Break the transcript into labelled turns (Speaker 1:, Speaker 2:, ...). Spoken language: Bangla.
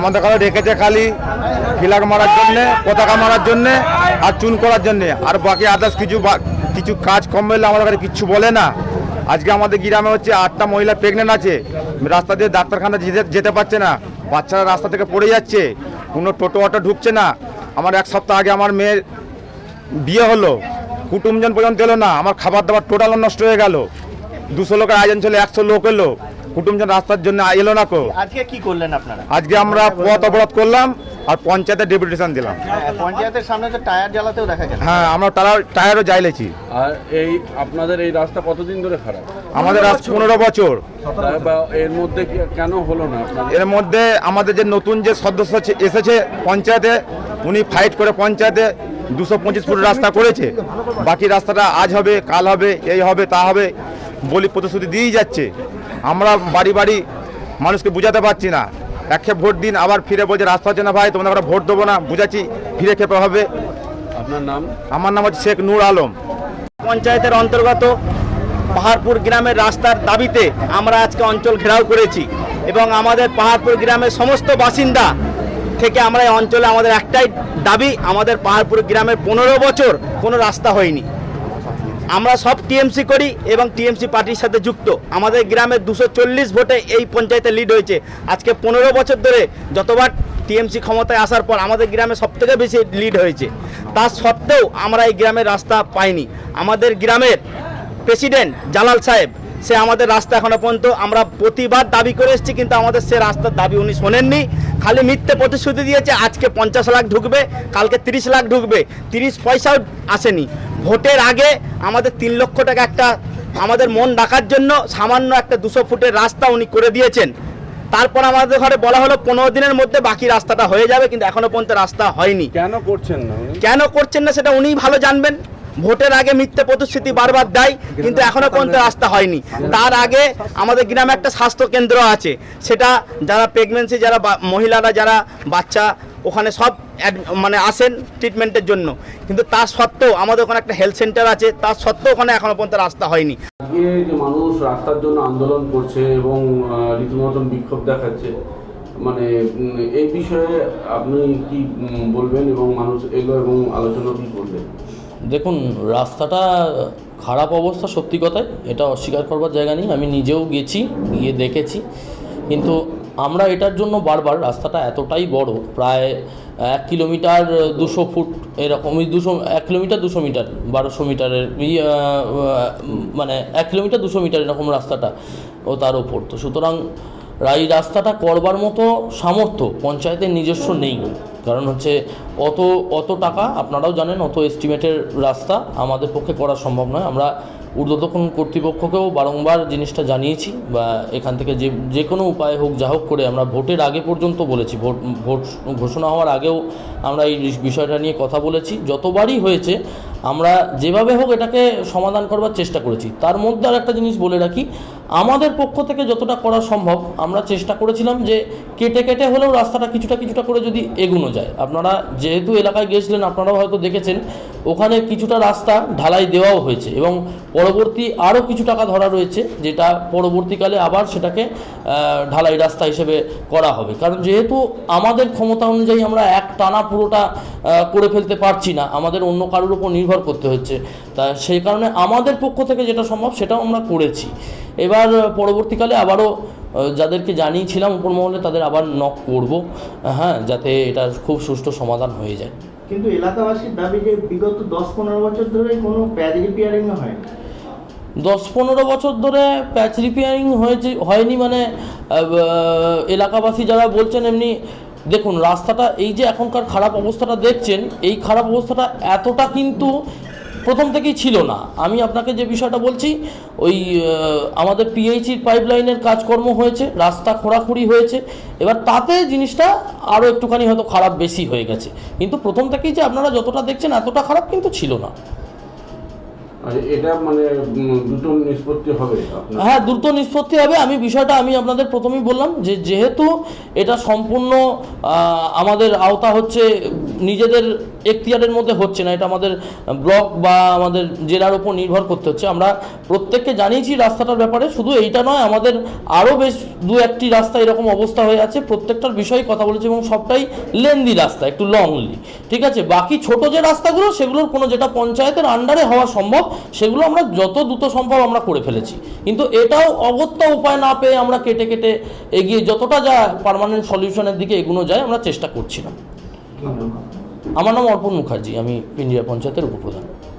Speaker 1: আমাদের কাছে রেখেছে খালি ফিলাক মারার জন্যে, পতাকা মারার জন্যে আর চুন করার জন্যে। আর বাকি আদার্স কিছু কিছু কাজ কম হলে আমাদের কাছে কিচ্ছু বলে না। আজকে আমাদের গ্রামে হচ্ছে আটটা মহিলা প্রেগনেন্ট আছে। রাস্তা দিয়ে ডাক্তারখানা যেতে যেতে পারছে না। বাচ্চারা রাস্তা থেকে পড়ে যাচ্ছে। কোনো টোটো অটো ঢুকছে না। আমার এক সপ্তাহ আগে আমার মেয়ের বিয়ে হলো। কুটুমজন পর্যন্ত এলো না। আমার খাবার দাবার টোটাল নষ্ট হয়ে গেল। দুশো লোকের আয়োজন ছিল, একশো লোক এলো। কুটুমজন রাস্তার জন্য এলো না কো?
Speaker 2: আজকে কি করলেন আপনারা?
Speaker 1: আজকে আমরা পথ অবরোধ করলাম আর পঞ্চায়েতে ডেপুটেশন দিলাম।
Speaker 2: হ্যাঁ, পঞ্চায়েতের সামনে তো টায়ার জ্বালাতেও দেখা গেল।
Speaker 1: হ্যাঁ আমরা তারা টায়ারও যাইলেছি
Speaker 3: আর এই আপনাদের এই রাস্তা কতদিন ধরে খারাপ?
Speaker 1: আমাদের আজ পনেরো বছর।
Speaker 3: এর মধ্যে কেন হলো না
Speaker 1: এর মধ্যে আমাদের যে নতুন যে সদস্য এসেছে পঞ্চায়েতে উনি ফাইট করে পঞ্চায়েতে দুশো পঁচিশ ফুট রাস্তা করেছে। বাকি রাস্তাটা আজ হবে কাল হবে এই হবে তা হবে বলি প্রতিশ্রুতি দিয়েই যাচ্ছে। আমরা বাড়ি বাড়ি মানুষকে বুঝাতে পারছি না। একে ভোট দিন আবার ফিরে বলছে রাস্তা হচ্ছে না ভাই তোমাদের আমরা ভোট দেবো না। বুঝাচ্ছি ফিরে খেতে হবে।
Speaker 3: আপনার নাম?
Speaker 1: আমার নাম হচ্ছে শেখ নূর আলম।
Speaker 2: পঞ্চায়েতের অন্তর্গত পাহাড়পুর গ্রামের রাস্তার দাবিতে আমরা আজকে অঞ্চল ঘেরাও করেছি এবং আমাদের পাহাড়পুর গ্রামের সমস্ত বাসিন্দা থেকে আমরা এই অঞ্চলে আমাদের একটাই দাবি আমাদের পাহাড়পুর গ্রামের পনেরো বছর কোনো রাস্তা হয়নি। আমরা সব টিএমসি করি এবং টিএমসি পার্টির সাথে যুক্ত। আমাদের গ্রামে দুশো চল্লিশ ভোটে এই পঞ্চায়েতে লিড হয়েছে। আজকে পনেরো বছর ধরে যতবার টিএমসি ক্ষমতায় আসার পর আমাদের গ্রামে সবথেকে বেশি লিড হয়েছে। তা সত্ত্বেও আমরা এই গ্রামের রাস্তা পাইনি। আমাদের গ্রামের প্রেসিডেন্ট জালাল সাহেব, সে আমাদের রাস্তা এখনও পর্যন্ত আমরা প্রতিবার দাবি করে এসেছি, কিন্তু আমাদের সে রাস্তার দাবি উনি শোনেননি। খালি মিথ্যে প্রতিশ্রুতি দিয়েছে, আজকে পঞ্চাশ লাখ ঢুকবে, কালকে তিরিশ লাখ ঢুকবে। তিরিশ পয়সাও আসেনি। ভোটের আগে আমাদের তিন লক্ষ টাকা একটা আমাদের মন ডাকার জন্য সামান্য একটা দুশো ফুটের রাস্তা উনি করে দিয়েছেন। তারপর আমাদের ঘরে বলা হলো পনেরো দিনের মধ্যে বাকি রাস্তাটা হয়ে যাবে কিন্তু এখনও পর্যন্ত রাস্তা হয়নি।
Speaker 3: কেন করছেন না
Speaker 2: কেন করছেন না সেটা উনিই ভালো জানবেন। ভোটের আগে মিথ্যে প্রতিশ্রুতি বারবার দেয় কিন্তু এখনও পর্যন্ত রাস্তা হয়নি। তার আগে আমাদের গ্রামে একটা স্বাস্থ্য কেন্দ্র আছে। সেটা যারা প্রেগনেন্সি যারা বা- মহিলারা যারা বাচ্চা ওখানে সব মানে আসেন ট্রিটমেন্টের জন্য। কিন্তু তা সত্ত্বেও আমাদের ওখানে একটা হেলথ সেন্টার আছে তার সত্ত্বেও ওখানে এখনও পর্যন্ত রাস্তা হয়নি।
Speaker 3: আজকে যে মানুষ রাস্তার জন্য আন্দোলন করছে এবং রীতিমতন বিক্ষোভ দেখাচ্ছে মানে এই বিষয়ে আপনি কি বলবেন এবং মানুষ এলো এবং আলোচনা কি করবেন
Speaker 4: দেখুন রাস্তাটা খারাপ অবস্থা সত্যি কথাই এটা অস্বীকার করবার জায়গা নেই। আমি নিজেও গেছি গিয়ে দেখেছি। কিন্তু আমরা এটার জন্য বারবার রাস্তাটা এতটাই বড়, প্রায় এক কিলোমিটার দুশো ফুট এরকমই দুশো, এক কিলোমিটার দুশো মিটার, বারোশো মিটারের মানে এক কিলোমিটার দুশো মিটার এরকম রাস্তাটা ও তার ওপর তো সুতরাং এই রাস্তাটা করবার মতো সামর্থ্য পঞ্চায়েতের নিজস্ব নেই। কারণ হচ্ছে অত অত টাকা আপনারাও জানেন, অত এস্টিমেটের রাস্তা আমাদের পক্ষে করা সম্ভব নয়। আমরা ঊর্ধ্বতন কর্তৃপক্ষকেও বারংবার জিনিসটা জানিয়েছি বা এখান থেকে যে যে কোনো উপায় হোক, যা হোক করে আমরা ভোটের আগে পর্যন্ত বলেছি। ভোট ভোট ঘোষণা হওয়ার আগেও আমরা এই বিষয়টা নিয়ে কথা বলেছি। যতবারই হয়েছে, আমরা যেভাবে হোক এটাকে সমাধান করবার চেষ্টা করেছি। তার মধ্যে আর একটা জিনিস বলে রাখি আমাদের পক্ষ থেকে যতটা করা সম্ভব, আমরা চেষ্টা করেছিলাম যে কেটে কেটে হলেও রাস্তাটা কিছুটা কিছুটা করে যদি এগুনো যায়। আপনারা যেহেতু এলাকায় গিয়েছিলেন, আপনারাও হয়তো দেখেছেন ওখানে কিছুটা রাস্তা ঢালাই দেওয়াও হয়েছে এবং পরবর্তী আরও কিছু টাকা ধরা রয়েছে যেটা পরবর্তীকালে আবার সেটাকে ঢালাই রাস্তা হিসেবে করা হবে। কারণ যেহেতু আমাদের ক্ষমতা অনুযায়ী আমরা এক টানা পুরোটা করে ফেলতে পারছি না, আমাদের অন্য কারোর উপর নির্ভর করতে হচ্ছে। তা সেই কারণে আমাদের পক্ষ থেকে যেটা সম্ভব সেটাও আমরা করেছি। এবার পরবর্তীকালে আবারও যাদেরকে জানিয়েছিলাম উপর মহলে তাদের আবার নক করব হ্যাঁ যাতে এটার খুব সুষ্ঠু সমাধান হয়ে যায়।
Speaker 5: কিন্তু এলাকাবাসীর দাবি যে বিগত দশ পনেরো বছর ধরে কোনো প্যাচ রিপেয়ারিং হয়
Speaker 4: দশ পনেরো বছর ধরে প্যাচ রিপেয়ারিং হয়েছে, হয়নি মানে এলাকাবাসী যারা বলছেন এমনি, দেখুন রাস্তাটা, এই যে এখনকার খারাপ অবস্থাটা দেখছেন, এই খারাপ অবস্থাটা এতটা কিন্তু প্রথম থেকেই ছিল না। আমি আপনাকে যে বিষয়টা বলছি, ওই আমাদের পিএইচির পাইপলাইনের কাজকর্ম হয়েছে, রাস্তা খোঁড়াখুড়ি হয়েছে, এবার তাতে জিনিসটা আরও একটুখানি হয়তো খারাপ বেশি হয়ে গেছে। কিন্তু প্রথম থেকেই যে আপনারা যতটা দেখছেন, এতটা খারাপ কিন্তু ছিল না।
Speaker 3: মানে
Speaker 4: হ্যাঁ দ্রুত নিষ্পত্তি হবে। আমি বিষয়টা, আমি আপনাদের প্রথমেই বললাম যে, যেহেতু এটা সম্পূর্ণ আমাদের আওতা হচ্ছে, নিজেদের এখতিয়ারের মধ্যে হচ্ছে না, এটা আমাদের ব্লক বা আমাদের জেলার উপর নির্ভর করতে হচ্ছে। আমরা প্রত্যেককে জানিয়েছি রাস্তাটার ব্যাপারে, শুধু এইটা নয়, আমাদের আরও বেশ দু একটি রাস্তা এরকম অবস্থা হয়ে আছে, প্রত্যেকটার বিষয়ে কথা বলেছি এবং সবটাই লেন্দি রাস্তা, একটু লংলি ঠিক আছে? বাকি ছোট যে রাস্তাগুলো, সেগুলোর কোনো যেটা পঞ্চায়েতের আন্ডারে হওয়া সম্ভব সেগুলো আমরা যত দ্রুত সম্ভব আমরা করে ফেলেছি। কিন্তু এটাও অগত্যা উপায় না পেয়ে আমরা কেটে কেটে এগিয়ে যতটা যা পারমানেন্ট সলিউশনের দিকে এগুলো যায় আমরা চেষ্টা করছিলাম আমার নাম অর্পণ মুখার্জি আমি ইন্ডিয়া পঞ্চায়েতের উপপ্রধান।